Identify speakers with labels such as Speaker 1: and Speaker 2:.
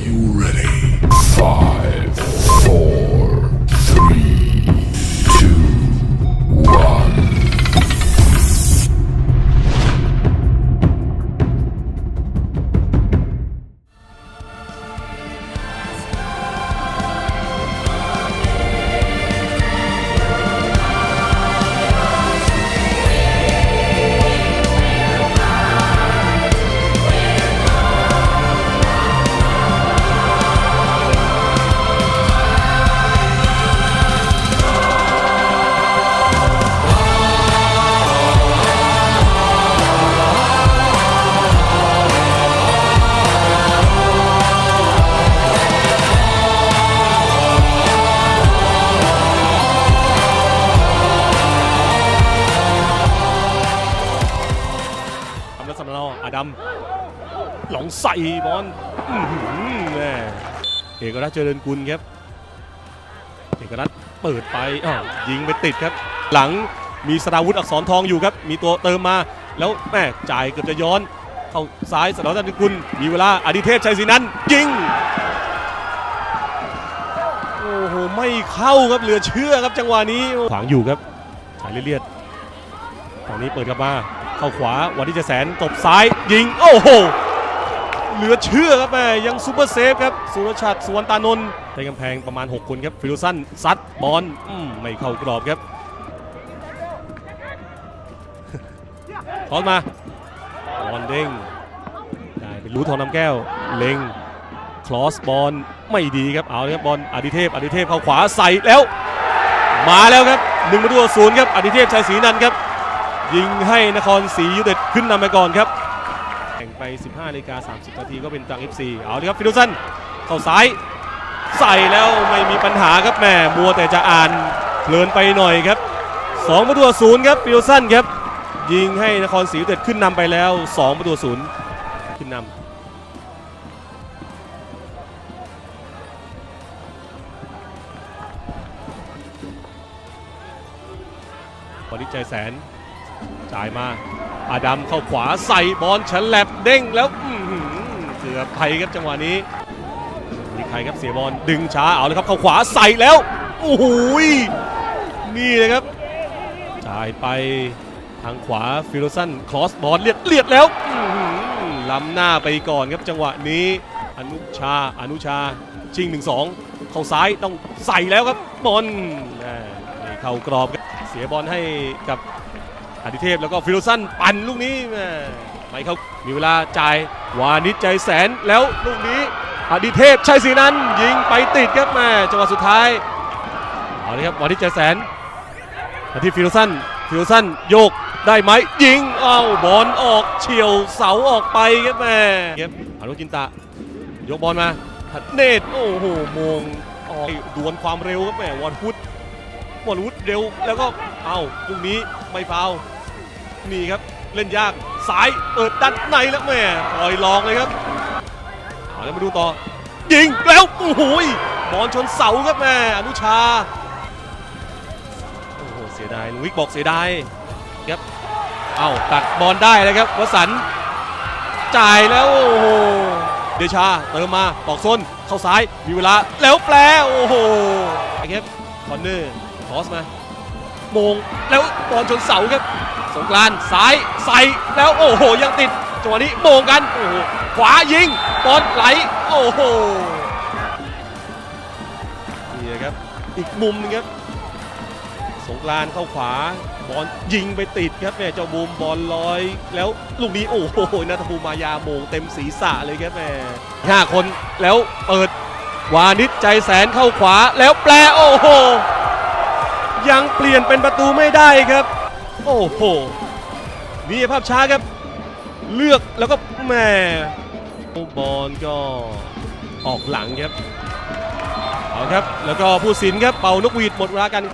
Speaker 1: you ready? Five,
Speaker 2: ดัมหลงใส่บอลแม่เอกรัตเจริญกุลครับ เอกรัตเปิดไปอ้าวยิงไปติดครับ หลังมีสราวุธอักษรทองอยู่ครับ มีตัวเติมมาแล้วแม่จ่ายเกือบจะย้อน เข้าซ้ายสราวุธเจริญกุล มีเวลาอดิเทพชัยศรีนันยิงโอ้โหไม่เข้าครับเหลือเชื่อครับจังหวะนี้ขวางอยู่ครับสายเลียดๆฝั่งนี้เปิดกลับมา เข้าขวาวันที่จะแสนตบซ้ายยิง โอ้โห เหลือเชื่อครับแม่ยังซูเปอร์เซฟครับ สุรชัดสวนตานนท์ในกำแพงประมาณ 6 คนครับ ฟิลสันซัดบอลอืมไม่เข้ากรอบครับทอนมาบอลเด้งได้เป็นรู้ทองน้ำแก้ว เล็งคลอสบอลไม่ดีครับ เอาเลยครับบอลอดิเทพอดิเทพเข้าขวาใส่แล้ว มาแล้วครับหนึ่งประตูศูนย์ครับอดิเทพชัยศรีนันครับ ยิงให้นครศรียูเต็ดขึ้นนำไปก่อนครับแข่งไป 15นาฬิกา30 นาทีก็เป็นตรัง FC เอาเลยครับฟิลสันเข้าซ้าย ใส่แล้วไม่มีปัญหาครับแม่มัวแต่จะอ่านเพลินไปหน่อยครับ2ประตูศูนย์ครับฟิลสันครับ ยิงให้นครศรียูเต็ดขึ้นนำไปแล้ว 2 ประตูศูนย์ขึ้นนำบอลิใจแสน จ่ายมาอาดัมเข้าขวาใส่บอลฉลับเด้งแล้วเกือบไปครับจังหวะนี้นี่ใครครับเสียบอลดึงช้าเอาเลยครับเข้าขวาใส่แล้วโอ้โหยนี่เลยครับจ่ายไปทางขวาฟิโลสันคลอสบอลเลียดเลียดแล้วล้ำหน้าไปก่อนครับจังหวะนี้อนุชาอนุชาชิงหนึ่งสองเข้าซ้ายต้องใส่แล้วครับบอลอ่าไม่เข้ากรอบเสียบอลให้กับ อดิเทพแล้วก็ฟิโลสันปั่นลูกนี้แม่ไม่เขามีเวลาจ่ายวานิชใจแสนแล้วลูกนี้อดิเทพชัยศรีนั้นยิงไปติดครับแม่จังหวะสุดท้ายเอาเลยครับวานิชใจแสนมาที่ฟิโลสันฟิโลสันโยกได้ไหมยิงเอ้าบอลออกเฉียวเสาออกไปครับแม่ครับอนุจินตะยกบอลมาหัดเนตโอ้โหมงออกดวลความเร็วครับแม่วอนพุทธวอลวุฒเร็วแล้วก็เอาลูกนี้ไม่ฟาว นี่ครับเล่นยากสายเปิดด้านในแล้วแม่ปล่อยลองเลยครับเอาแล้วมาดูต่อ ยิงแล้วโอ้โหบอลชนเสาครับแม่อนุชาโอ้โหเสียดายลุวิกบอกเสียดายครับเอาตัดบอลได้เลยครับวสันจ่ายแล้วโอ้โหเดชาเติมมาตอกส้นเข้าซ้ายมีเวลาแล้วแปลโอ้โหไอ้ครับคอนเนอร์คอสมาโมงแล้วบอลชนเสาครับ งกรานซ้ายใส่แล้วโอ้โหยังติดจังหวะนี้โมงกันโอ้โหขวายิงบอลไหลโอ้โหนี่ครับอีกมุมนึงครับสงกรานเข้าขวาบอลยิงไปติดครับแม่เจ้าบูมบอลลอย แล้วลูกนี้โอ้โหนัทภูมิมายาโมงเต็มศีรษะเลยครับแม่ห้าคนแล้วเปิดวานิชใจแสนเข้าขวาแล้วแปลโอ้โหยังเปลี่ยนเป็นประตูไม่ได้ครับ โอ้โหนี่ภาพช้าครับ เลือกแล้วก็แหม่บอลก็ออกหลังครับเอาครับ แล้วก็ผู้สินครับเป่านกหวีดหมดเวลากัน